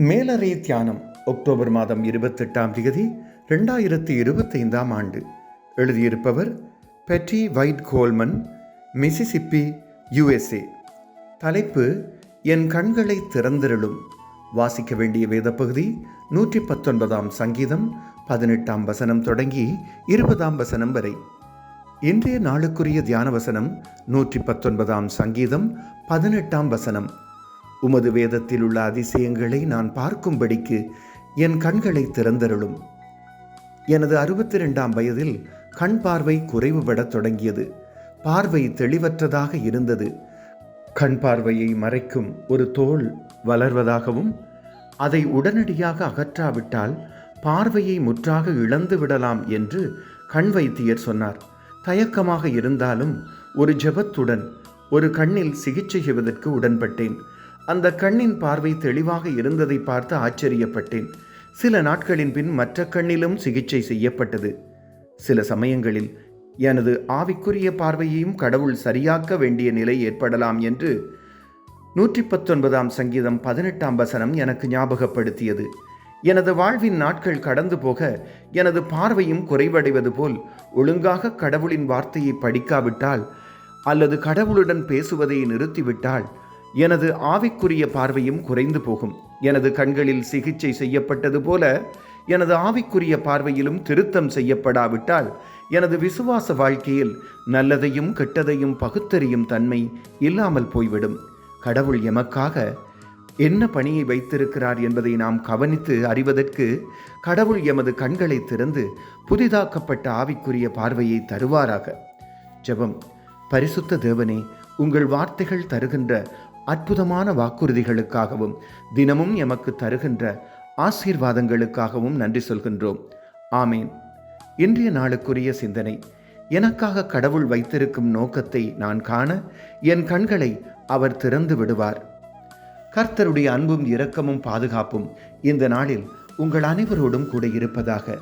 மேலறை தியானம் அக்டோபர் மாதம் இருபத்தெட்டாம் தேதி ரெண்டாயிரத்தி இருபத்தைந்தாம் ஆண்டு. எழுதியிருப்பவர் பெட்டி வைட் கோல்மன் மிசிசிப்பி யுஎஸ்ஏ. தலைப்பு என் கண்களை திறந்திருளும். வாசிக்க வேண்டிய வேதப்பகுதி நூற்றி பத்தொன்பதாம் சங்கீதம் பதினெட்டாம் வசனம் தொடங்கி இருபதாம் வசனம் வரை. இன்றைய நாளுக்குரிய தியான வசனம் நூற்றி பத்தொன்பதாம் சங்கீதம் பதினெட்டாம் வசனம். உமது வேதத்தில் உள்ள அதிசயங்களை நான் பார்க்கும்படிக்கு என் கண்களை திறந்தருளும். எனது அறுபத்தி ரெண்டாம் வயதில் கண் பார்வை குறைவுபடத் தொடங்கியது. பார்வை தெளிவற்றதாக இருந்தது. கண் பார்வையை மறைக்கும் ஒரு தோல் வளர்வதாகவும் அதை உடனடியாக அகற்றாவிட்டால் பார்வையை முற்றாக இழந்து விடலாம் என்று கண் வைத்தியர் சொன்னார். தயக்கமாக இருந்தாலும் ஒரு ஜெபத்துடன் ஒரு கண்ணில் சிகிச்சை செய்வதற்கு உடன்பட்டேன். அந்த கண்ணின் பார்வை தெளிவாக இருந்ததை பார்த்து ஆச்சரியப்பட்டேன். சில நாட்களின் பின் மற்ற கண்ணிலும் சிகிச்சை செய்யப்பட்டது. சில சமயங்களில் எனது ஆவிக்குரிய பார்வையையும் கடவுள் சரியாக்க வேண்டிய நிலை ஏற்படலாம் என்று நூற்றி பத்தொன்பதாம் சங்கீதம் பதினெட்டாம் வசனம் எனக்கு ஞாபகப்படுத்தியது. எனது வாழ்வின் நாட்கள் கடந்து போக எனது பார்வையும் குறைவடைவது போல் ஒழுங்காக கடவுளின் வார்த்தையை படிக்காவிட்டால் அல்லது கடவுளுடன் பேசுவதை நிறுத்திவிட்டால் எனது ஆவிக்குரிய பார்வையும் குறைந்து போகும். எனது கண்களில் சிகிச்சை செய்யப்பட்டது போல எனது ஆவிக்குரிய பார்வையிலும் திருத்தம் செய்யப்படாவிட்டால் எனது விசுவாச வாழ்க்கையில் நல்லதையும் கெட்டதையும் பகுத்தறியும் தன்மை இல்லாமல் போய்விடும். கடவுள் எமக்காக என்ன பணியை வைத்திருக்கிறார் என்பதை நாம் கவனித்து அறிவதற்கு கடவுள் எமது கண்களை திறந்து புதிதாக்கப்பட்ட ஆவிக்குரிய பார்வையை தருவாராக. ஜெபம். பரிசுத்த தேவனே உங்கள் வார்த்தைகள் தருகின்ற அற்புதமான வாக்குறுதிகளுக்காகவும் தினமும் எமக்கு தருகின்ற ஆசீர்வாதங்களுக்காகவும் நன்றி சொல்கின்றோம். ஆமேன். இன்றைய நாளுக்குரிய சிந்தனை எனக்காக கடவுள் வைத்திருக்கும் நோக்கத்தை நான் காண என் கண்களை அவர் திறந்து விடுவார். கர்த்தருடைய அன்பும் இரக்கமும் பாதுகாப்பும் இந்த நாளில் உங்கள் அனைவரோடும் கூட இருப்பதாக